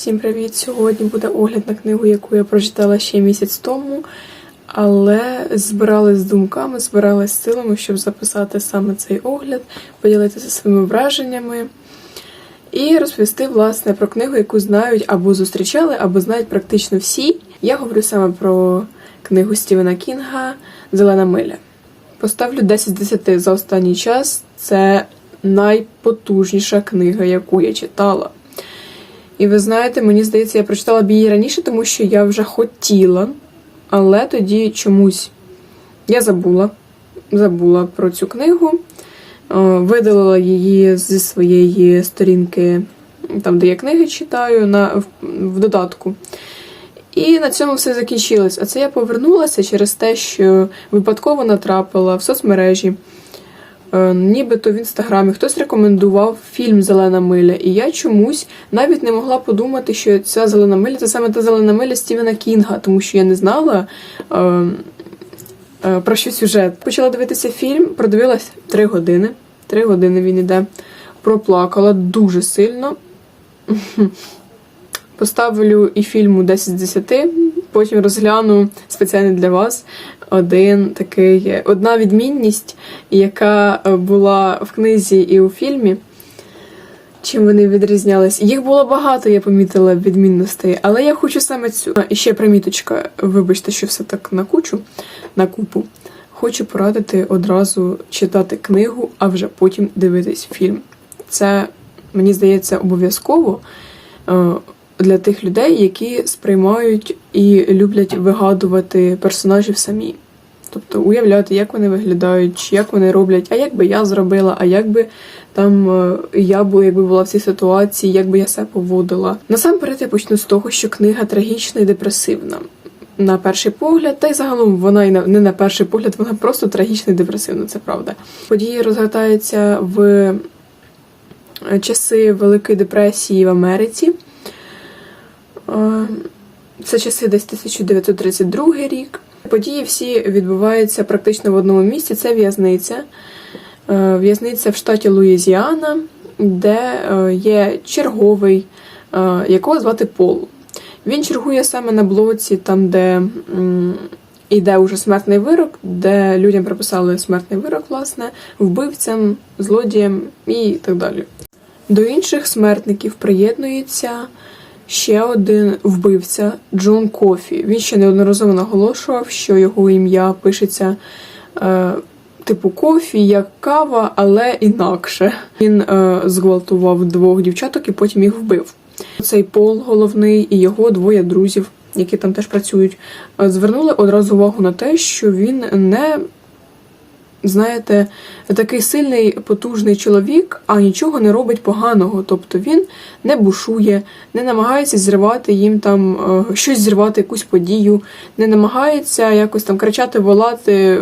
Всім привіт! Сьогодні буде огляд на книгу, яку я прочитала ще місяць тому, але збиралась з думками, збиралась з силами, щоб записати саме цей огляд, поділитися своїми враженнями і розповісти власне про книгу, яку знають або зустрічали, або знають практично всі. Я говорю саме про книгу Стівена Кінга Зелена миля. Поставлю 10 з 10 за останній час. Це найпотужніша книга, яку я читала. І ви знаєте, мені здається, я прочитала б її раніше, тому що я вже хотіла, але тоді чомусь я забула, забула про цю книгу, е, видалила її зі своєї сторінки, там, де я книги читаю, на, в, в додатку. І на цьому все закінчилось. А це я повернулася через те, що випадково натрапила в соцмережі. Е, Нібито в інстаграмі хтось рекомендував фільм Зелена миля, і я чомусь навіть не могла подумати, що ця зелена миля це саме та зелена миля Стівена Кінга, тому що я не знала е, е, про що сюжет. Почала дивитися фільм, продивилась три години. Три години він іде. Проплакала дуже сильно. Поставлю і фільму 10 з 10, потім розгляну спеціально для вас один такий, одна відмінність, яка е, була в книзі і у фільмі. Чим вони відрізнялись? Їх було багато, я помітила відмінностей, але я хочу саме цю. І ще приміточка, вибачте, що все так на кучу, на купу. Хочу порадити одразу читати книгу, а вже потім дивитись фільм. Це, мені здається, обов'язково е, для тих людей, які сприймають і люблять вигадувати персонажів самі. Тобто уявляти, як вони виглядають, як вони роблять, а як би я зробила, а як би там е, я була, якби була в цій ситуації, як би я себе поводила. Насамперед я почну з того, що книга трагічна і депресивна. На перший погляд, та й загалом вона і не на перший погляд, вона просто трагічна і депресивна, це правда. Події розгортаються в е, часи Великої депресії в Америці. Е, Це часи десь 1932 рік. Події всі відбуваються практично в одному місці. Це в'язниця. Е, В'язниця в штаті Луїзіана, де е, є черговий, якого звати Пол. Він чергує саме на блоці, там, де м, іде уже смертний вирок, де людям приписали смертний вирок, власне, вбивцям, злодіям і так далі. До інших смертників приєднується ще один вбивця Джон Кофі. Він ще неодноразово наголошував, що його ім'я пишеться е, типу кофі, як кава, але інакше. Він е, зґвалтував двох дівчаток і потім їх вбив. Цей Пол головний і його двоє друзів, які там теж працюють, е, звернули одразу увагу на те, що він не знаєте, такий сильний, потужний чоловік, а нічого не робить поганого. Тобто він не бушує, не намагається зірвати їм там е, щось зірвати, якусь подію, не намагається якось там кричати, волати,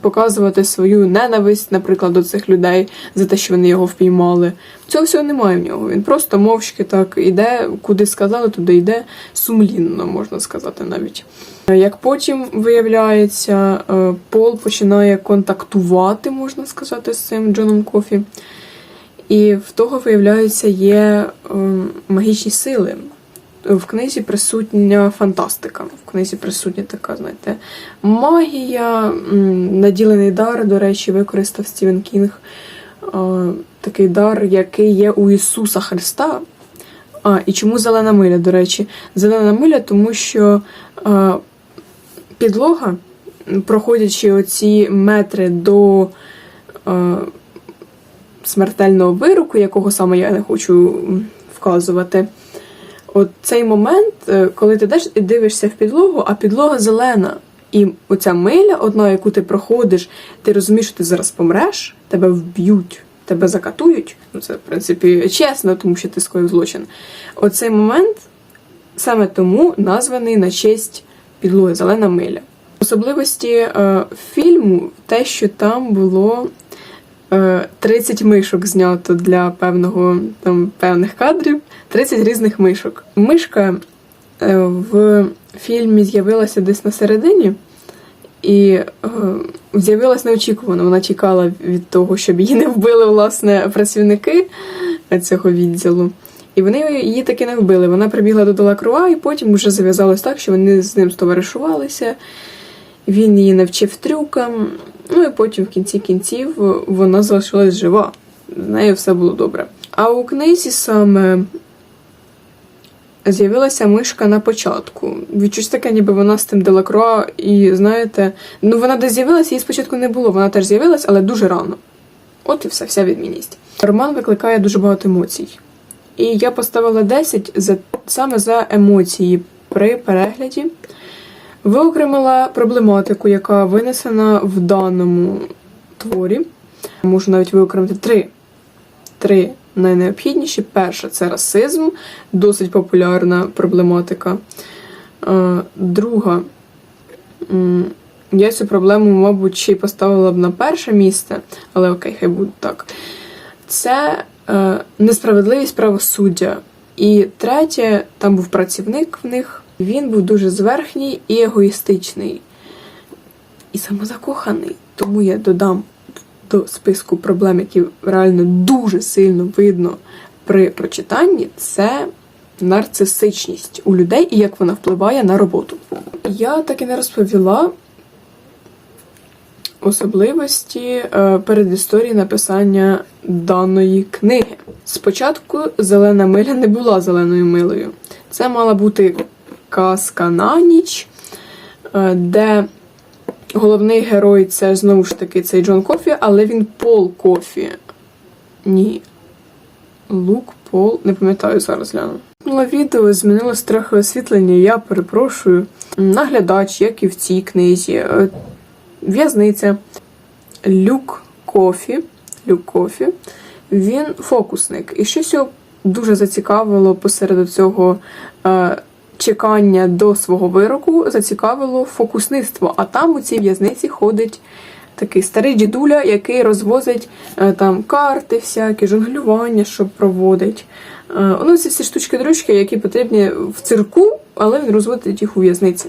показувати свою ненависть, наприклад, до цих людей за те, що вони його впіймали. Цього всього немає в нього. Він просто мовчки так іде, куди сказали, туди йде сумлінно, можна сказати навіть. Як потім виявляється, е, Пол починає контактувати, можна сказати, з цим Джоном Кофі. І в того, виявляється, є е, магічні сили. В книзі присутня фантастика. В книзі присутня така, знаєте, магія, наділений дар, до речі, використав Стівен Кінг. Е, Такий дар, який є у Ісуса Христа. А, і чому зелена миля, до речі? Зелена миля, тому що е, підлога, проходячи оці метри до е, смертельного вироку, якого саме я не хочу вказувати. От цей момент, е, коли ти йдеш і дивишся в підлогу, а підлога зелена. І оця миля, одна, яку ти проходиш, ти розумієш, що ти зараз помреш, тебе вб'ють, тебе закатують. Ну це в принципі чесно, тому що ти скоїв злочин. Оцей момент саме тому названий на честь підлоги Зелена миля. Особливості е, фільму те, що там було е, 30 мишок знято для певного там певних кадрів, 30 різних мишок. Мишка е, в фільмі з'явилася десь на середині. І е, з'явилась неочікувано. Вона чекала від того, щоб її не вбили власне працівники цього відділу. І вони її таки не вбили. Вона прибігла до Делакруа, і потім вже зав'язалось так, що вони з ним стоваришувалися. Він її навчив трюкам. Ну і потім в кінці кінців вона залишилась жива. З нею все було добре. А у книзі саме з'явилася мишка на початку. Відчуття таке, ніби вона з тим Делакруа, і знаєте, ну вона десь з'явилася, її спочатку не було. Вона теж з'явилась, але дуже рано. От і все, вся відмінність. Роман викликає дуже багато емоцій. І я поставила 10 за, саме за емоції при перегляді. Виокремила проблематику, яка винесена в даному творі. Можу навіть виокремити три. Три найнеобхідніші. Перша це расизм, досить популярна проблематика. Е, Друга, я цю проблему, мабуть, ще поставила б на перше місце, але окей, хай буде так. Це е, несправедливість правосуддя. І третє, там був працівник в них. Він був дуже зверхній і егоїстичний, і самозакоханий. Тому я додам до списку проблем, які реально дуже сильно видно при прочитанні, це нарцисичність у людей і як вона впливає на роботу. Я так і не розповіла особливості е, передісторії написання даної книги. Спочатку зелена миля не була зеленою милою. Це мала бути казка на ніч, е, де головний герой це знову ж таки цей Джон Кофі, але він Пол Кофі. Ні. Лук, Пол, не пам'ятаю зараз гляну. На відео змінилось трохи освітлення, я перепрошую. Наглядач, як і в цій книзі. Е, В'язниця. Люк Кофі. Люк Кофі. Він фокусник. І щось його дуже зацікавило посеред цього е, чекання до свого вироку, зацікавило фокусництво. А там у цій в'язниці ходить такий старий дідуля, який розвозить е, там карти, всякі, жонглювання, що проводить. Е, ну, ці всі штучки-дрючки, які потрібні в цирку, але він розводить їх у в'язниці.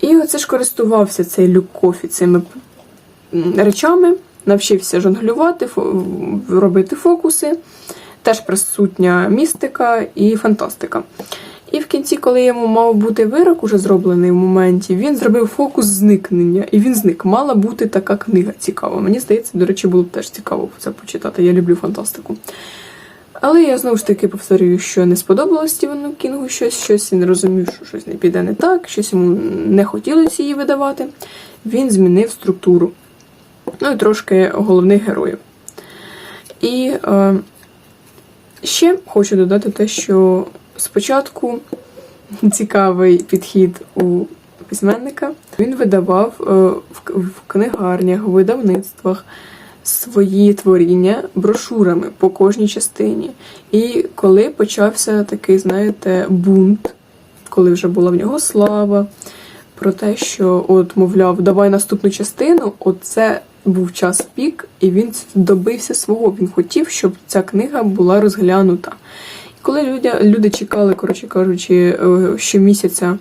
І оце ж користувався цей люк кофі цими речами, навчився жонглювати, робити фокуси. Теж присутня містика і фантастика. І в кінці, коли йому мав бути вирок уже зроблений в моменті, він зробив фокус зникнення, і він зник. Мала бути така книга цікава. Мені здається, до речі, було б теж цікаво це почитати. Я люблю фантастику. Але я знову ж таки повторюю, що не сподобалось Стівену Кінгу щось, щось він розумів, що щось не піде не так, щось йому не хотілося її видавати. Він змінив структуру. Ну і трошки головних героїв. І е, ще хочу додати те, що спочатку цікавий підхід у письменника. Він видавав е, в книгарнях, в видавництвах свої творіння брошурами по кожній частині. І коли почався такий, знаєте, бунт, коли вже була в нього слава, про те, що, от, мовляв, давай наступну частину, от це був час пік, і він добився свого. Він хотів, щоб ця книга була розглянута. Коли люди, люди чекали, коротше кажучи, е, щомісяця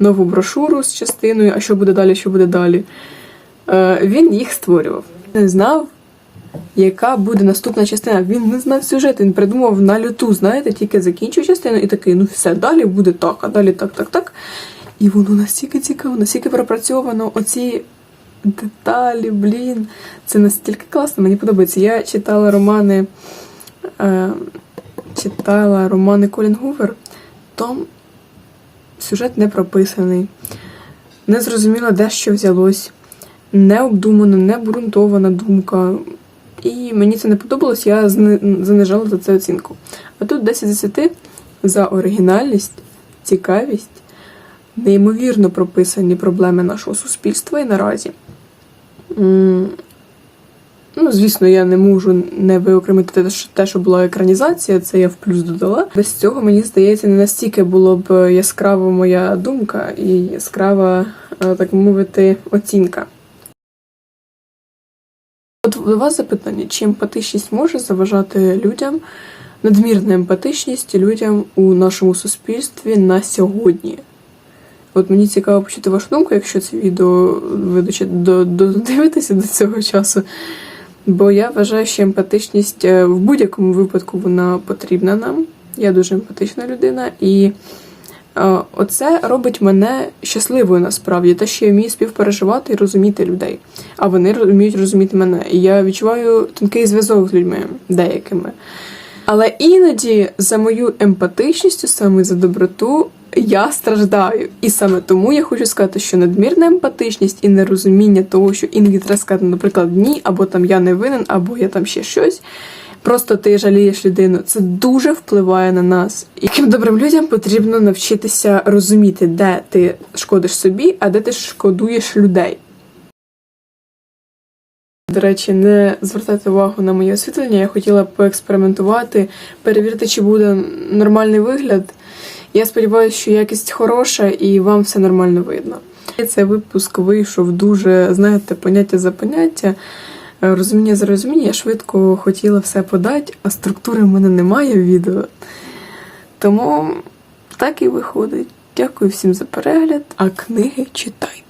нову брошуру з частиною, а що буде далі, що буде далі, е, він їх створював. Не знав, яка буде наступна частина. Він не знав сюжет, він придумав на люту, знаєте, тільки закінчив частину і такий, ну все, далі буде так, а далі так, так, так. І воно настільки цікаво, настільки пропрацьовано, оці деталі, блін. Це настільки класно, мені подобається. Я читала романи, е, читала романи Колін Гувер, там сюжет не прописаний, не зрозуміло, де що взялось, не обдумана, не думка. І мені це не подобалось, я занижала за це оцінку. А тут 10 з 10 за оригінальність, цікавість, неймовірно прописані проблеми нашого суспільства і наразі. Ну, звісно, я не можу не виокремити те, що- була екранізація, це я в плюс додала. Без цього, мені здається, не настільки було б яскрава моя думка і яскрава, е, так мовити, оцінка. От до вас запитання, чи емпатичність може заважати людям, надмірна емпатичність людям у нашому суспільстві на сьогодні? От мені цікаво почути вашу думку, якщо це відео ви додивитеся до цього часу. Бо я вважаю, що емпатичність е, в будь-якому випадку вона потрібна нам. Я дуже емпатична людина, і е, оце робить мене щасливою насправді, те, що я вмію співпереживати і розуміти людей. А вони вміють розуміти мене. І я відчуваю тонкий зв'язок з людьми деякими. Але іноді за мою емпатичністю, саме за доброту, я страждаю. І саме тому я хочу сказати, що надмірна емпатичність і нерозуміння того, що іноді треба сказати, наприклад, ні, або там я не винен, або я там ще щось. Просто ти жалієш людину. Це дуже впливає на нас. Яким добрим людям потрібно навчитися розуміти, де ти шкодиш собі, а де ти шкодуєш людей. До речі, не звертайте увагу на моє освітлення. Я хотіла поекспериментувати, перевірити, чи буде нормальний вигляд. Я сподіваюся, що якість хороша і вам все нормально видно. Цей випуск вийшов дуже, знаєте, поняття за поняття, е, розуміння за розуміння. Я швидко хотіла все подати, а структури в мене немає в відео. Тому так і виходить. Дякую всім за перегляд, а книги читайте.